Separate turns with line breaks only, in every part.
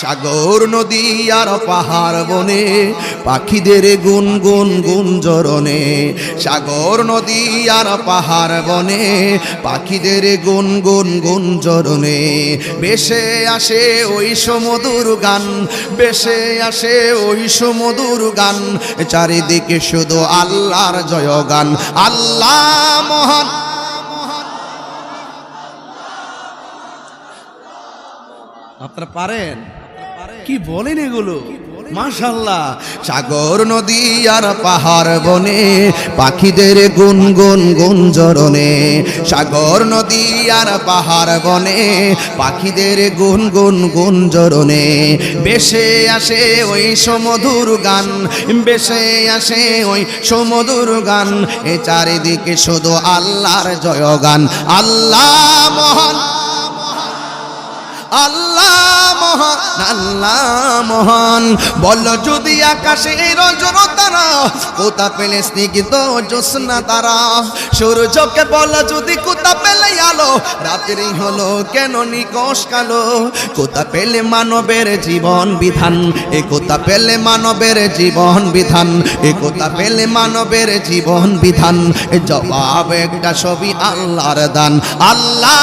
সাগর নদী আর পাহাড় বনে, পাখিদের গুন গুন গুঞ্জরণে। সাগর নদী আর পাহাড় বনে, পাখিদের গুন গুন গুঞ্জরণে। বেশে আসে ওই সমুদুর গান, বেশে আসে ওই সমুদুর গান। চারিদিকে শুধু আল্লাহর জয়গান, আল্লাহ মহান। আপনারা পারেন? কি বলেন এগুলো? মাশাল্লাহ সাগর, নদী আর পাহাড় বনে পাখিদের গুন গুন গুঞ্জরণে। সাগর, নদী আর পাহাড় বনে পাখিদের গুন গুন গুঞ্জরণে। বেশে আসে ওই সমধুর গান, বেশে আসে ওই সমধুর গান। এ চারিদিকে শুধু আল্লাহর জয়গান। আল্লাহ মহান, আল্লাহ মহান, আল্লাহ মহান। বল যদি আকাশে রজর তারা কোথা পেলে স্নিগ্ধ জ্যোৎস্না তারা? সূর্যকে বল যদি কোথা পেলে আলো, রাত্রি হলো কেন নিকশ কালো? কোথা পেলে মানবের জীবন বিধান? এ কোথা পেলে মানবের জীবন বিধান? এ কোথা পেলে মানবের জীবন বিধান? জবাব একটা ছবি আল্লাহর দান। আল্লাহ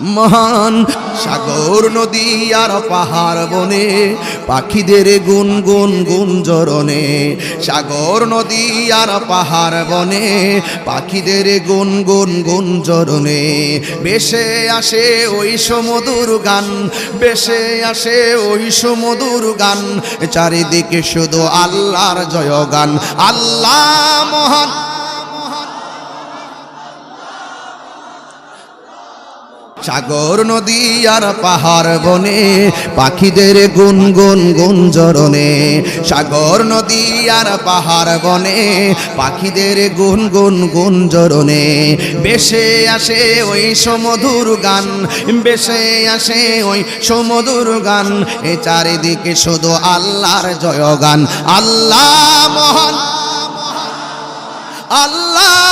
মহান সাগর নদী আর পাহাড় বনে, পাখিদের গুন গুন গুঞ্জরণে সাগর নদী আর পাহাড় বনে, পাখিদের গুন গুন গুঞ্জরণে বেশে আসে ওই সমুদুর গান, বেশে আসে ওই সমুদুর গান। চারিদিকে শুধু আল্লাহর জয়গান। আল্লাহ মহান সাগর নদী আর পাহাড় বনে, পাখিদের গুন গুন গুঞ্জরণে সাগর নদী আর পাহাড় বনে, পাখিদের গুন গুন গুঞ্জরণে বেশে আসে ওই সমধুর গান, বেশে আসে ওই সমধুর গান। এ চারিদিকে শুধু আল্লাহর জয়গান। আল্লাহ মহান, আল্লাহ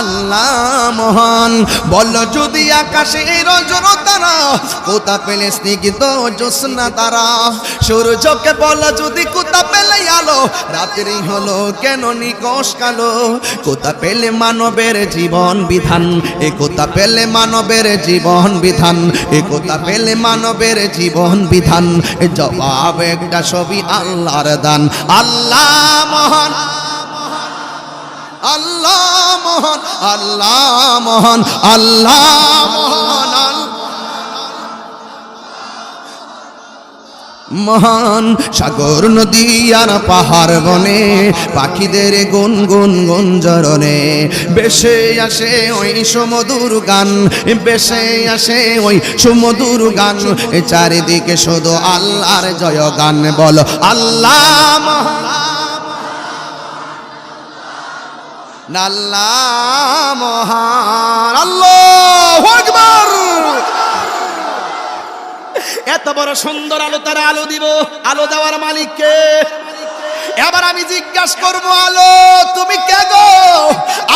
আল্লাহ মহান। বল যদি আকাশে রজর তারা কোথা পেলে স্নিগ্ধ জ্যোৎস্না তারা? সূর্যকে বল যদি কোথা পেলে আলো, রাত্রি হলো কেন নিকশ কালো? কোথা পেলে মানবের জীবন বিধান? এ কোথা পেলে মানবের জীবন বিধান? এ কোথা পেলে মানবের জীবন বিধান? জবাব একটা ছবি আল্লাহর দান। আল্লাহ মহান, আল্লাহ মহান, আল্লাহ মহান আল্লাহ মহান মহান। সাগর, নদী আর পাহাড় বনে, পাখিদের গুন গুন গুঞ্জরণে বেশে আসে ওই সমধুর গান বেশে আসে ওই সমধুর গান। চারিদিকে শুধু আল্লাহর জয় গান বল, আল্লাহ মহান। এত বড় সুন্দর আলো তারা আলো দিব আলো দেওয়ার মালিককে। এবার আমি জিজ্ঞাসা করব, আলো, তুমি কে গো?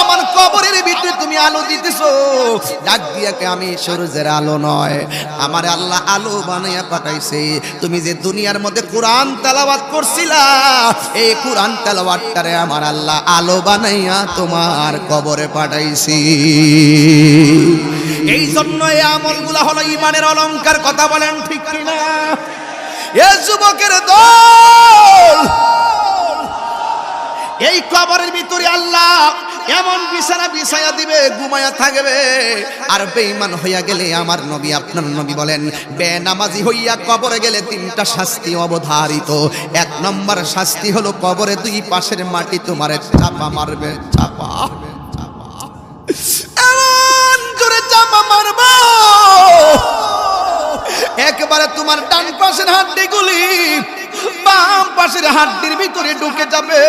আমার কবরের ভিতরে তুমি আলো দিতেছো। ডাক দিয়াকে আমি সূর্যের আলো নয়। আমার আল্লাহ আলো বানাইয়া পাঠাইছে। তুমি যে দুনিয়ার মধ্যে কোরআন তেলাওয়াত করছিলা, এই কোরআন তেলাওয়াতটারে আমার আল্লাহ আলো বানাইয়া তোমার কবরে পাঠাইছি। এই জন্য এই আমলগুলা হলো ইমানের অলংকার, কথা বলেন ঠিক কিনা? এ যুবকের দল এই কবরের ভিতরে আল্লাহ এমন বিছানা বিছায়া দিবে, ঘুমায়া থাকবে। আর বেঈমান হইয়া গেলে আমার নবী, আপনার নবী বলেন, বেনামাজি হইয়া কবরে গেলে তিনটা শাস্তি অবধারিত। এক নম্বর শাস্তি হলো কবরে দুই পাশের মাটি তোমার চাপা মারবে, চাপা। এমন চাপা মারবো। একবারে তোমার ডান পাশের হাড্ডি গুলি বাম পাশের হাড্ডির ভিতরে ঢুকে যাবে।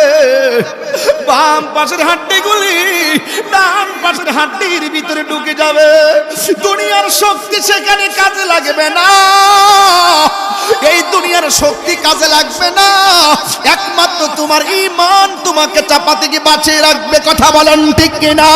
বাম পাশের হাড্ডিগুলি ডান পাশের হাড্ডির ভিতরে ঢুকে যাবে। দুনিয়ার শক্তি সেখানে কাজে লাগবে না। এই দুনিয়ার শক্তি কাজে লাগবে না। একমাত্র তোমার ইমান তোমাকে চাপা থেকে বাঁচিয়ে রাখবে। কথা বলেন ঠিক কিনা?